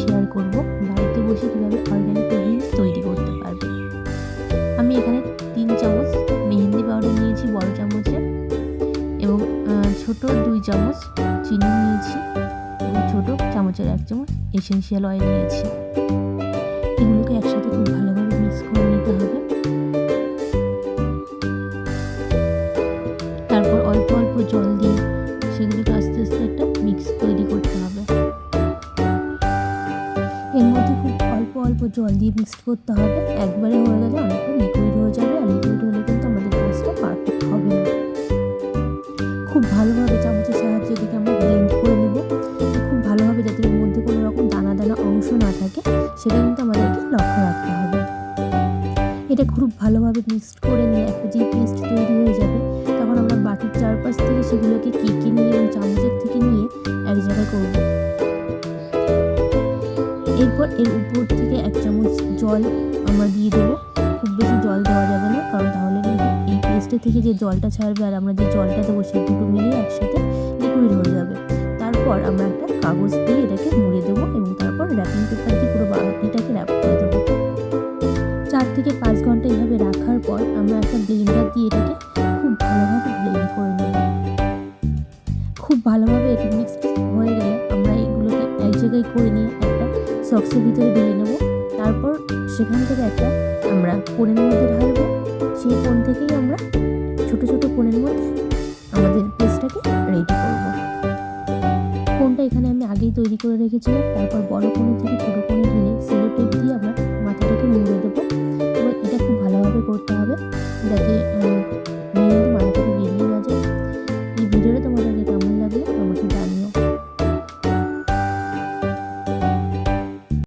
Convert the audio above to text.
Share করব। বাড়িতে বসে কীভাবে অর্গ্যানিক মেহেন্দি তৈরি করতে পারবে। আমি এখানে তিন চামচ মেহেন্দি পাউডার নিয়েছি, বড় চামচে। এবং ছোট দুই চামচ চিনি নিয়েছি এবং ছোট চামচের এক চামচ এসেন্সিয়াল অয়েল নিয়েছি। এগুলোকে একসাথে খুব ভালোভাবে মিক্স করে নিতে হবে। তারপর অল্প অল্প জল দিয়ে সেগুলোকে অল্প জল দিয়ে মিক্সড করতে হবে। একবারে হয়ে গেলে অনেকটা লিকুইড হয়ে যাবে আর লিকুইড হলে কিন্তু আমাদের কাজটা পারফেক্ট হবে। না খুব ভালোভাবে চামচের সাহায্যে এটাকে আমরা ব্লেন্ড করে নেব। খুব ভালোভাবে যাতে এর মধ্যে কোনো রকম দানা দানা অংশ না থাকে, সেটা কিন্তু আমাদেরকে লক্ষ্য রাখতে হবে। এটা খুব ভালোভাবে মিক্সড করে নিয়ে একটা যে পেস্ট তৈরি হয়ে যাবে, তখন আমরা বাটির চারপাশ থেকে সেগুলোকে কেকে নিয়ে এবং চামচের থেকে নিয়ে এক জায়গায় করব। এরপর এর উপর থেকে এক চামচ জল আমরা দিয়ে দেবো। খুব বেশি জল দেওয়া যাবে না, কারণ তাহলে কিন্তু এই পেস্টের থেকে যে জলটা ছাড়বে আর আমরা যে জলটা দেবো সেই দুটো মিলিয়ে একসাথে লিকুইড হয়ে যাবে। তারপর আমরা একটা কাগজ দিয়ে এটাকে মুড়ে দেবো এবং তারপর র্যাপিং পেপার দিয়ে পুরো বাটিটাকে র্যাপ করে দেবো। চার থেকে পাঁচ ঘণ্টা এভাবে রাখার পর আমরা একটা ব্লেন্ডার দিয়ে এটাকে খুব ভালোভাবে ব্লেন্ড করে নেব। খুব ভালোভাবে এটি মিক্সড হয়ে গেলে আমরা এগুলোকে এক জায়গায় করে নিয়ে একটা সক্সের ভিতরে ঢেলে নেব। তারপর সেখান থেকে একটা আমরা কোণের মধ্যে ঢালবো। সেই কোণ থেকেই আমরা ছোট ছোট কোণের মধ্যে আমাদের পেস্টটাকে রেডি করব। কোণটা এখানে আমি আগেই তৈরি করে রেখেছিলাম। তারপর বড় কোণে থেকে ছোটো কোণে ঢেলে সেলো টেপ দিয়ে আমরা মাথাটাকে মুড়ে দেবো। এবং এটা খুব ভালোভাবে করতে হবে। যাতে